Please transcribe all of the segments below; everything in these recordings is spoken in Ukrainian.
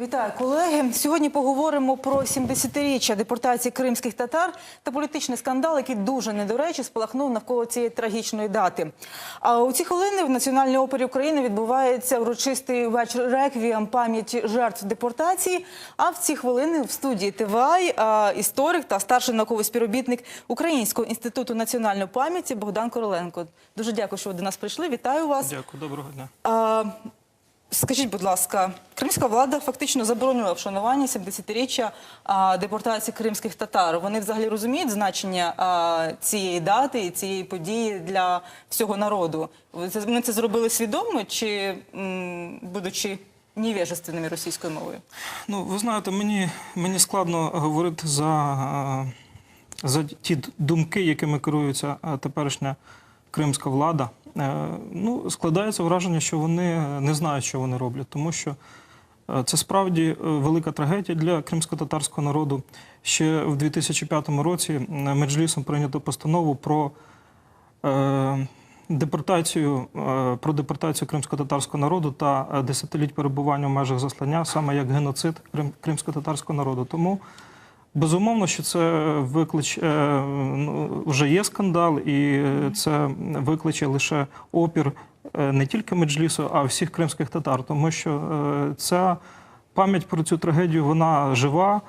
Вітаю, колеги. Сьогодні поговоримо про 70-річчя депортації кримських татар та політичний скандал, який дуже недоречі спалахнув навколо цієї трагічної дати. А у ці хвилини в Національній опері України відбувається урочистий вечір реквієм пам'яті жертв депортації. А в ці хвилини в студії ТВАЙ історик та старший науковий співробітник Українського інституту національної пам'яті Богдан Короленко. Дуже дякую, що ви до нас прийшли. Вітаю вас. Дякую, доброго дня. А, Скажіть, будь ласка, кримська влада фактично заборонила вшанування 70-річчя депортації кримських татар. Вони взагалі розуміють значення цієї дати і цієї події для всього народу. Це- Вони це зробили свідомо чи м, будучи невежественними російською мовою? Ну, ви знаєте, мені, мені складно говорити за, за ті думки, якими керується теперішня кримська влада. Е, Ну, складається враження, що вони не знають, що вони роблять, тому що е, це справді е, велика трагедія для кримсько-татарського народу. Ще в 2005 році Меджлісом прийнято постанову про депортацію про депортацію кримсько-татарського народу та десятиліть перебування в межах заслання, саме як геноцид крим- кримсько-татарського народу. Тому безумовно, що це виклич е, вже є скандал, і це викличе лише опір е, не тільки Меджлісу, а всіх кримських татар, тому що е, ця пам'ять про цю трагедію вона жива.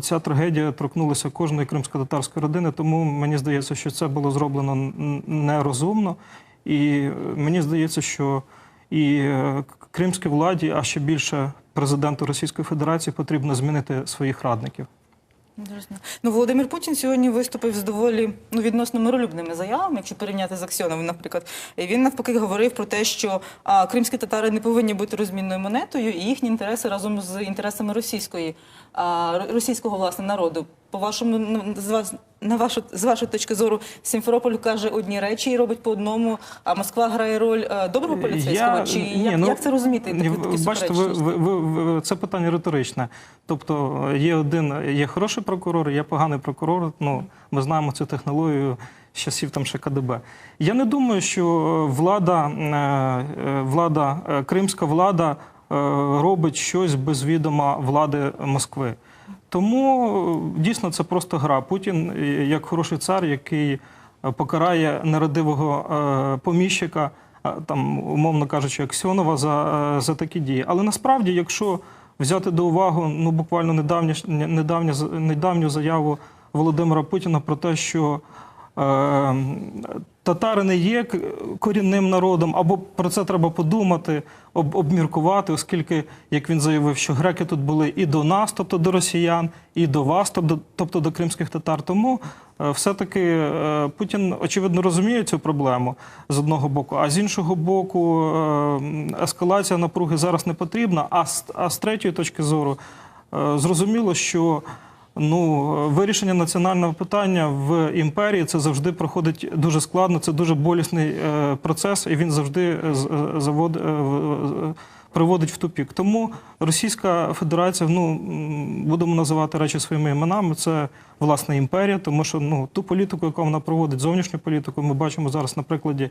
Ця трагедія торкнулася кожної кримсько-татарської родини, тому мені здається, що це було зроблено нерозумно. І мені здається, що і кримській владі, а ще більше президенту Російської Федерації потрібно змінити своїх радників. Ну, Володимир Путін сьогодні виступив з доволі ну, відносно миролюбними заявами, якщо порівняти з Аксьоновим, наприклад. Він навпаки говорив про те, що а, кримські татари не повинні бути розмінною монетою, і їхні інтереси разом з інтересами російської, а, російського власне народу. По вашому ну, з вас на вашу з вашої точки зору, Сімферополь каже одні речі і робить по одному. А Москва грає роль е, доброго поліцейського? Чи ні, як, ну, як це розуміти? ні, Таку, такі бачите, ви, ви, ви, це питання риторичне. Тобто є один, є хороший прокурор, є поганий прокурор. Ну, ми знаємо цю технологію з часів там ще КДБ. Я не думаю, що влада, е, е, влада, е, кримська влада е, робить щось без відома влади Москви. Тому е, дійсно це просто гра. Путін, е, як хороший цар, який е, покарає нерадивого поміщика, там, умовно кажучи, Аксьонова за, за такі дії. Але насправді, якщо взяти до уваги ну, буквально недавню, недавню, недавню заяву Володимира Путіна про те, що татари не є корінним народом, або про це треба подумати, об, обміркувати, оскільки, як він заявив, що греки тут були і до нас, тобто до росіян, і до вас, тобто, тобто до кримських татар. Тому е, все-таки е, Путін очевидно розуміє цю проблему з одного боку, а з іншого боку, е, ескалація напруги зараз не потрібна. А з, а з третьої точки зору, е, зрозуміло, що Ну, вирішення національного питання в імперії це завжди проходить дуже складно. Це дуже болісний е, процес, і він завжди е, е, завод, приводить в тупік. Тому Російська Федерація, ну будемо називати речі своїми іменами. Це власне імперія, тому що ну ту політику, яку вона проводить, зовнішню політику, ми бачимо зараз на прикладі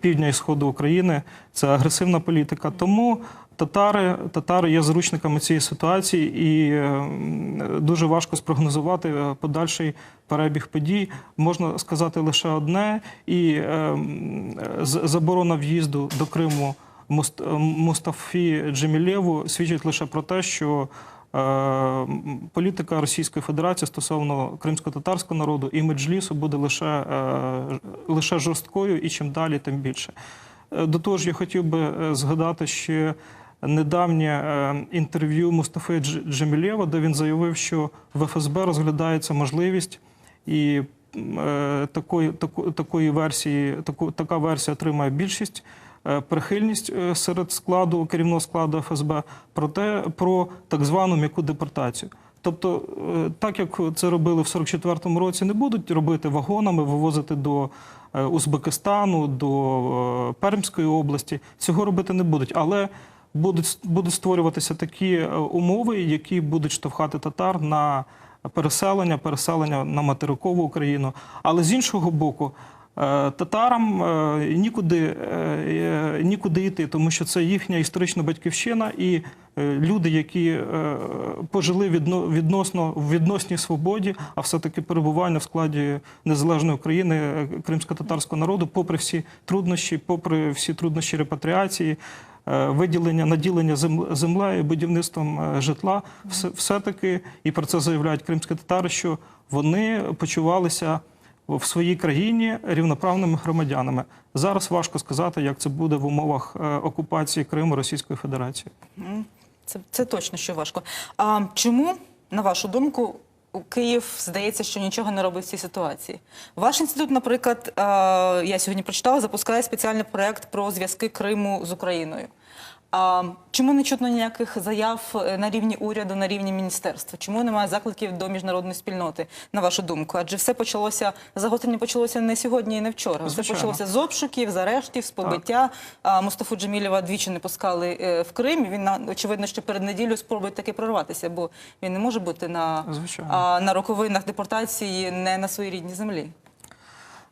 півдня і сходу України. Це агресивна політика. Тому татари, татари є заручниками цієї ситуації, і е, дуже важко спрогнозувати е, подальший перебіг подій. Можна сказати лише одне, і е, заборона в'їзду до Криму Муст- е, Мустафі Джемілєву свідчить лише про те, що е, політика Російської Федерації стосовно кримсько-татарського народу і меджлісу буде лише, е, лише жорсткою, і чим далі, тим більше. Е, До того ж, я хотів би е, згадати ще недавнє е, інтерв'ю Мустафи Дж- Джемілєва, де він заявив, що в ФСБ розглядається можливість і е, такої, такої версії, таку, така версія отримає більшість. Е, Прихильність е, серед складу керівного складу ФСБ про те про так звану м'яку депортацію. Тобто, е, так як це робили в 44-му році, не будуть робити вагонами, вивозити до Узбекистану, до Пермської області. Цього робити не будуть, але будуть, будуть створюватися такі умови, які будуть штовхати татар на переселення, переселення на материкову Україну. Але з іншого боку, Татарам е, нікуди, е, е, нікуди йти, тому що це їхня історична батьківщина, і е, люди, які е, пожили відносно в відносній свободі, а все-таки перебування в складі незалежної України е, кримсько-татарського народу, попри всі труднощі, попри всі труднощі репатріації. е, Виділення, наділення зем- землею, будівництвом е, житла, все, все-таки, і про це заявляють кримські татари, що вони почувалися в своїй країні рівноправними громадянами. Зараз важко сказати, як це буде в умовах е, окупації Криму Російською Федерацією. М, Це, це точно що важко. А чому, на вашу думку, Київ здається, що нічого не робить в цій ситуації? Ваш інститут, наприклад, е, я сьогодні прочитала, запускає спеціальний проект про зв'язки Криму з Україною. А чому не чутно ніяких заяв е, на рівні уряду, на рівні міністерства? Чому немає закликів до міжнародної спільноти, на вашу думку? Адже все почалося загострення почалося не сьогодні і не вчора. Все Звичайно. почалося з обшуків, з арештів, з побиття. А Мустафу Джемілєва двічі не пускали е, в Крим. Він очевидно, що перед неділею спробує таки прорватися, бо він не може бути на, а, на роковинах депортації не на своїй рідній землі.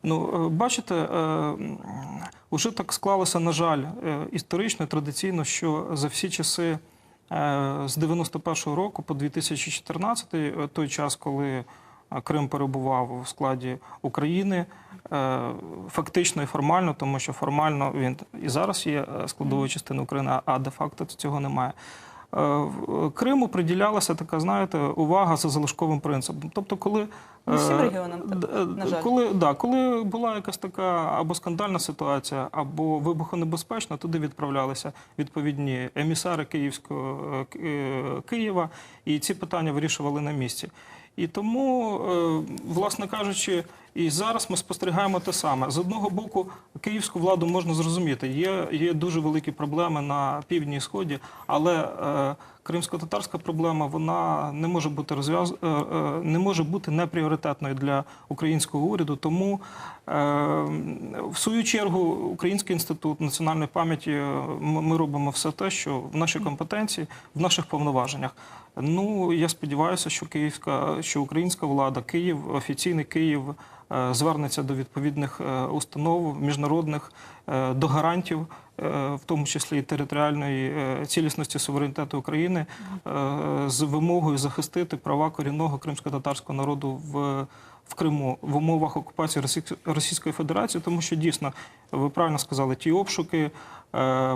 Ну, е, бачите, е, м, уже так склалося, на жаль, е, історично, традиційно, що за всі часи е, з 91-го року по 2014, е, той час, коли е, Крим перебував у складі України, е, фактично і формально, тому що формально він і зараз є е, складовою частиною України, а де-факто цього немає. Е, в- Криму приділялася така, знаєте, увага за залишковим принципом. Тобто, коли всім е, регіонам так, е, на жаль. коли, да, коли була якась така або скандальна ситуація, або вибухонебезпечна, туди відправлялися відповідні емісари Київського е, Ки- е, Києва, і ці питання вирішували на місці. І тому, е, власне кажучи, і зараз ми спостерігаємо те саме. З одного боку, київську владу можна зрозуміти. Є, є дуже великі проблеми на півдні і сході, але е, кримсько-татарська проблема вона не може бути розв'яз... е, е, не може бути непріоритетною для українського уряду. Тому е, в свою чергу Український інститут національної пам'яті е, ми ми робимо все те, що в нашій компетенції, в наших повноваженнях. Ну я сподіваюся, що київська, що українська влада, Київ, офіційний Київ. Е, Звернеться до відповідних е, установ міжнародних е, до гарантів, в тому числі і територіальної цілісності суверенітету України, з вимогою захистити права корінного кримсько-татарського народу в, в Криму в умовах окупації Російсь- Російської Федерації, тому що дійсно ви правильно сказали, ті обшуки,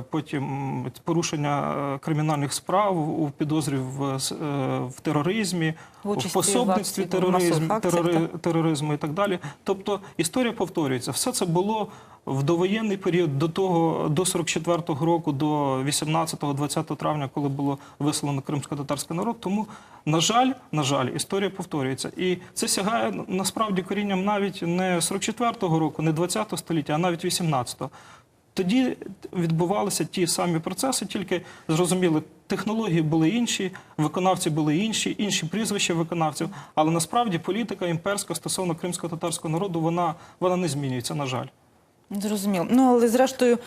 потім порушення е, кримінальних справ у підозрі в, е, в тероризмі, В в, пособництві тероризм, терори- тероризму і так далі. Тобто історія повторюється. Все це було в довоєнний період до того, до 44-го року, до 18-20 травня, коли було виселено кримсько-татарський народ. Тому, на жаль, на жаль, історія повторюється. І це сягає насправді корінням навіть не 44-го року, не 20-го століття, а навіть 18-го. Тоді відбувалися ті самі процеси, тільки зрозуміли, технології були інші, виконавці були інші, інші прізвища виконавців. Але насправді політика імперська стосовно кримсько-татарського народу вона, вона не змінюється, на жаль. Зрозуміло. Ну але зрештою,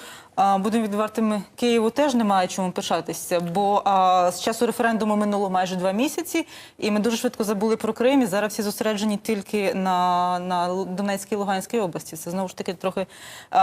будемо відвертими, Києву теж немає чому пишатися, бо з часу референдуму минуло майже два місяці, і ми дуже швидко забули про Крим. І зараз всі зосереджені тільки на, на Донецькій і Луганській області. Це знову ж таки трохи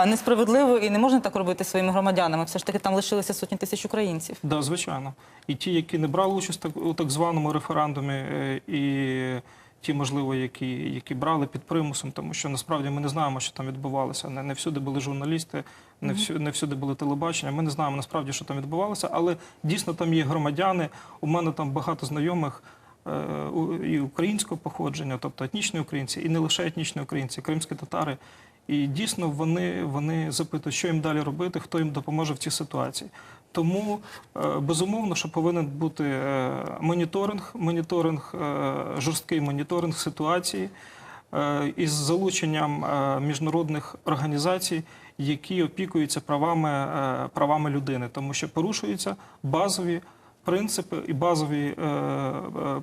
несправедливо і не можна так робити своїми громадянами. Все ж таки там лишилися сотні тисяч українців. Да, звичайно. І ті, які не брали участь у так званому референдумі, е, і ті, можливо, які, які брали під примусом, тому що насправді ми не знаємо, що там відбувалося. Не, не всюди були журналісти, не, всю, не всюди були телебачення. Ми не знаємо насправді, що там відбувалося, але дійсно там є громадяни. У мене там багато знайомих. е, І українського походження, тобто етнічні українці, і не лише етнічні українці, кримські татари. І дійсно вони, вони запитують, що їм далі робити, хто їм допоможе в цій ситуації. Тому е, безумовно, що повинен бути е, моніторинг, моніторинг, е, жорсткий моніторинг ситуації із залученням міжнародних організацій, які опікуються правами, правами людини, тому що порушуються базові принципи і базові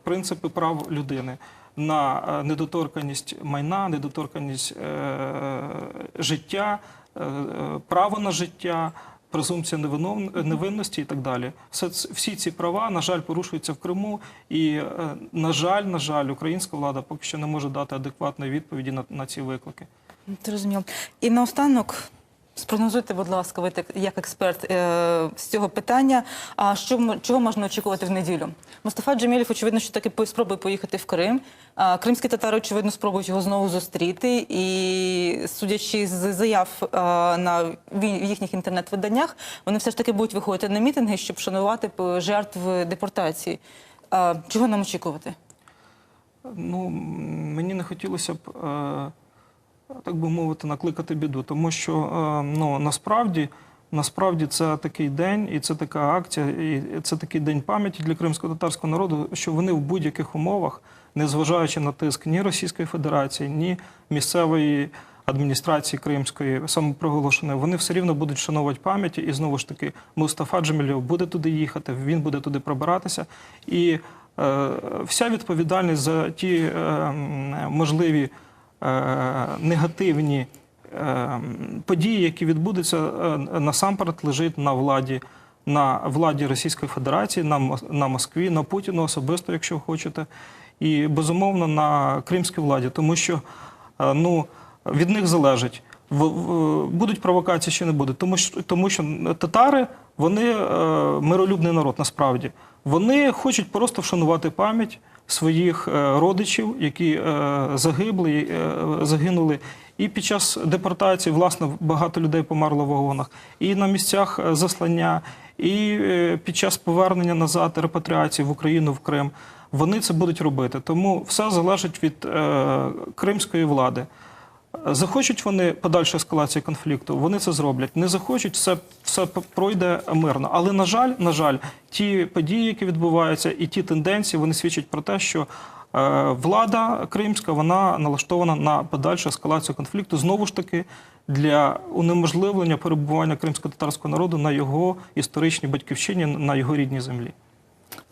принципи прав людини. На недоторканність майна, недоторканність е, життя, право на життя, презумпція невинов- невинності і так далі. Всі ці права, на жаль, порушуються в Криму. І, е, на жаль, на жаль, українська влада поки що не може дати адекватної відповіді на, на ці виклики. Зрозуміло. І наостанок спрогнозуйте, будь ласка, ви так, як експерт е, з цього питання. А що чого можна очікувати в неділю? Мустафа Джемілєв, очевидно, що таки спробує поїхати в Крим. Кримські татари, очевидно, спробують його знову зустріти. І судячи з заяв е, на їхніх інтернет-виданнях, вони все ж таки будуть виходити на мітинги, щоб вшанувати п- жертв депортації. Чого нам очікувати? Ну, мені не хотілося б, е, так би мовити, накликати біду, тому що е, ну, насправді, насправді це такий день, і це така акція, і це такий день пам'яті для кримсько-татарського народу, що вони в будь-яких умовах, незважаючи на тиск ні Російської Федерації, ні місцевої адміністрації Кримської, самопроголошеної, вони все рівно будуть вшановувати пам'яті. І знову ж таки, Мустафа Джемілєв буде туди їхати, він буде туди пробиратися. І е, вся відповідальність за ті е, можливі негативні е, події, які відбудуться, е, насамперед лежить на владі. На владі Російської Федерації, на, на Москві, на Путіну особисто, якщо хочете, і безумовно на кримській владі, тому що е, ну, від них залежить, будуть провокації чи не будуть. Тому що, тому що татари вони е, миролюбний народ насправді. Вони хочуть просто вшанувати пам'ять своїх е, родичів, які е, загибли, е, загинули. І під час депортації, власне, багато людей померло в вагонах, і на місцях заслання, і під час повернення назад репатріації в Україну в Крим. Вони це будуть робити. Тому все залежить від кримської влади. Захочуть вони подальшу ескалацію конфлікту, вони це зроблять. Не захочуть, все, все пройде мирно. Але на жаль, на жаль, ті події, які відбуваються, і ті тенденції, вони свідчать про те, що е, влада кримська вона налаштована на подальшу ескалацію конфлікту. Знову ж таки, для унеможливлення перебування кримсько-татарського народу на його історичній батьківщині, на його рідній землі.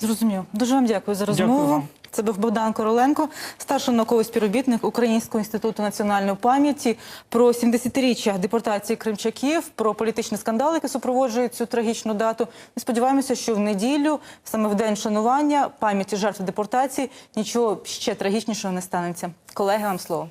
Зрозумів. Дуже вам дякую за Дякую розмову. вам. Це був Богдан Короленко, старший науковий співробітник Українського інституту національної пам'яті про 70-річчя депортації кримчаків, про політичні скандали, які супроводжують цю трагічну дату. Ми сподіваємося, що в неділю, саме в день шанування пам'яті жертв депортації, нічого ще трагічнішого не станеться. Колеги, вам слово.